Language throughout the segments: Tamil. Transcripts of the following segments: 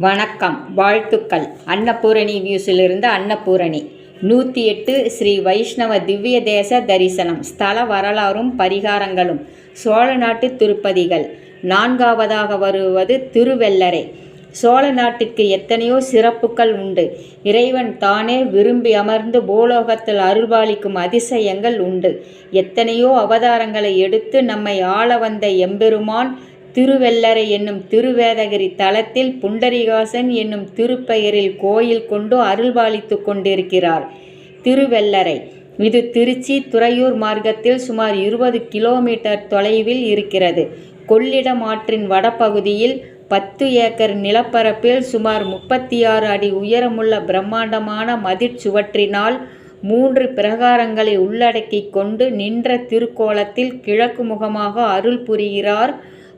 வணக்கம் வாழ்த்துக்கள். அன்னபூரணி நியூஸிலிருந்து அன்னபூரணி. நூற்றி எட்டு ஸ்ரீ வைஷ்ணவ திவ்ய தேச தரிசனம். ஸ்தல வரலாறும் பரிகாரங்களும். சோழ நாட்டு திருப்பதிகள். நான்காவதாக வருவது திருவெல்லரை சோழ நாட்டிற்கு எத்தனையோ சிறப்புகள் உண்டு. இறைவன் தானே விரும்பி அமர்ந்து பூலோகத்தில் அருள்பாலிக்கும் அதிசயங்கள் உண்டு. எத்தனையோ அவதாரங்களை எடுத்து நம்மை ஆள வந்த எம்பெருமான் திருவெல்லரை என்னும் திருவேதகிரி தலத்தில் புண்டரிகாசன் என்னும் திருப்பெயரில் கோயில் கொண்டு அருள்பாலித்து கொண்டிருக்கிறார். திருவெல்லரை இது திருச்சி துறையூர் மார்க்கத்தில் சுமார் இருபது கிலோமீட்டர் தொலைவில் இருக்கிறது. கொள்ளிடம் ஆற்றின் வடபகுதியில் பத்து ஏக்கர் நிலப்பரப்பில் சுமார் முப்பத்தி ஆறு அடி உயரமுள்ள பிரம்மாண்டமான மதிற்சுவற்றினால் மூன்று பிரகாரங்களை உள்ளடக்கி கொண்டு நின்ற திருக்கோலத்தில் கிழக்கு முகமாக அருள் புரிகிறார்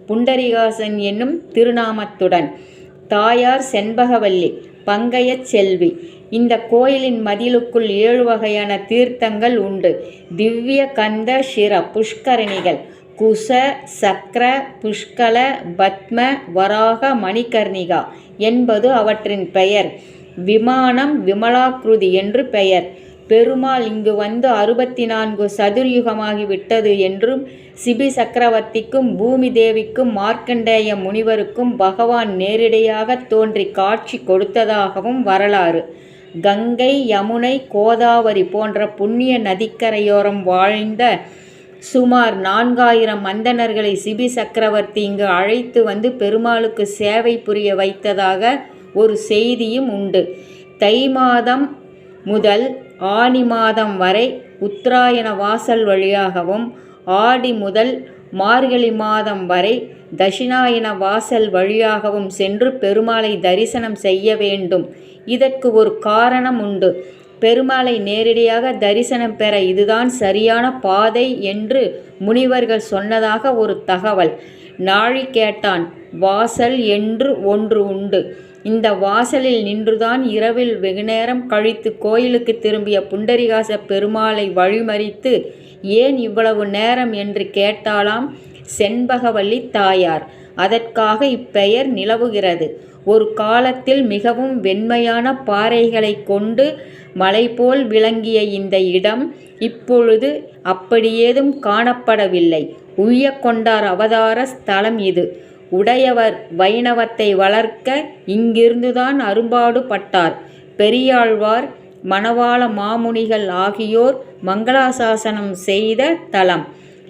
புண்டரிகாசன் என்னும் திருநாமத்துடன். தாயார் செண்பகவல்லி பங்கையச் செல்வி. இந்த கோயிலின் மதிலுக்குள் ஏழு வகையான தீர்த்தங்கள் உண்டு. திவ்ய கந்த சிர புஷ்கரணிகள். குச சக்கர புஷ்கல பத்ம வராக மணிகர்ணிகா என்பது அவற்றின் பெயர். விமானம் விமலாக்ருதி என்று பெயர். பெருமாள் இங்கு வந்து அறுபத்தி நான்கு சதுர்யுகமாகி விட்டது என்றும் சிபி சக்கரவர்த்திக்கும் பூமி தேவிக்கும் மார்க்கண்டேய முனிவருக்கும் பகவான் நேரிடையாக தோன்றி காட்சி கொடுத்ததாகவும் வரலாறு. கங்கை யமுனை கோதாவரி போன்ற புண்ணிய நதிக்கரையோரம் வாழ்ந்த சுமார் நான்காயிரம் மந்தனர்களை சிபி சக்கரவர்த்தி இங்கு அழைத்து வந்து பெருமாளுக்கு சேவை புரிய வைத்ததாக ஒரு செய்தியும் உண்டு. தை மாதம் முதல் ஆனி மாதம் வரை உத்தராயண வாசல் வழியாகவும் ஆடி முதல் மார்கழி மாதம் வரை தட்சிணாயன வாசல் வழியாகவும் சென்று பெருமாளை தரிசனம் செய்ய வேண்டும். இதற்கு ஒரு காரணம் உண்டு. பெருமாளை நேரடியாக தரிசனம் பெற இதுதான் சரியான பாதை என்று முனிவர்கள் சொன்னதாக ஒரு தகவல். நாழி கேட்டான் வாசல் என்று ஒன்று உண்டு. இந்த வாசலில் நின்றுதான் இரவில் வெகுநேரம் கழித்து கோயிலுக்கு திரும்பிய புண்டரிகாச பெருமாளை வழிமறித்து ஏன் இவ்வளவு நேரம்? என்று கேட்டாலாம் செண்பகவல்லி தாயார். அதற்காக இப்பெயர் நிலவுகிறது. ஒரு காலத்தில் மிகவும் வெண்மையான பாறைகளை கொண்டு மலை போல் விளங்கிய இந்த இடம் இப்பொழுது அப்படியேதும் காணப்படவில்லை. உய்யக்கொண்டார் அவதார ஸ்தலம் இது. உடையவர் வைணவத்தை வளர்க்க இங்கிருந்துதான் அரும்பாடுபட்டார். பெரியாழ்வார் மணவாள மாமுனிகள் ஆகியோர் மங்களாசாசனம் செய்த தலம்.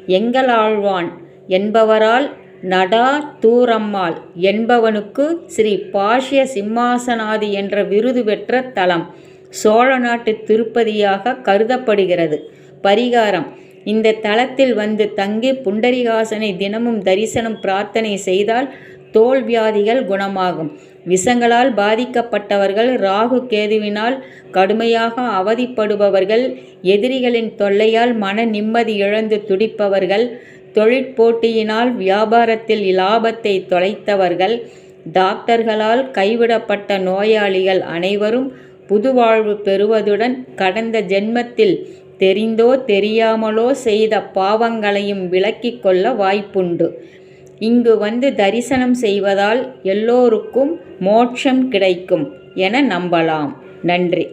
எங்களாழ்வான் என்பவரால் நடா தூரம்மாள் என்பவனுக்கு ஸ்ரீ பாஷ்ய சிம்மாசனாதி என்ற விருது பெற்ற தலம். சோழ நாட்டு திருப்பதியாக கருதப்படுகிறது. பரிகாரம். இந்த தலத்தில் வந்து தங்கி புண்டரிகாசனை தினமும் தரிசனம் பிரார்த்தனை செய்தால் தோல் வியாதிகள் குணமாகும். விஷங்களால் பாதிக்கப்பட்டவர்கள் ராகு கேதுவினால் கடுமையாக அவதிப்படுபவர்கள் எதிரிகளின் தொல்லையால் மன நிம்மதி இழந்து துடிப்பவர்கள் தொழிற்போட்டியினால் வியாபாரத்தில் இலாபத்தை தொலைத்தவர்கள் டாக்டர்களால் கைவிடப்பட்ட நோயாளிகள் அனைவரும் புதுவாழ்வு பெறுவதுடன் கடந்த ஜென்மத்தில் தெரிந்தோ தெரியாமலோ செய்த பாவங்களையும் விலக்கிக் கொள்ள வாய்ப்புண்டு. இங்கு வந்து தரிசனம் செய்வதால் எல்லோருக்கும் மோட்சம் கிடைக்கும் என நம்பலாம். நன்றி.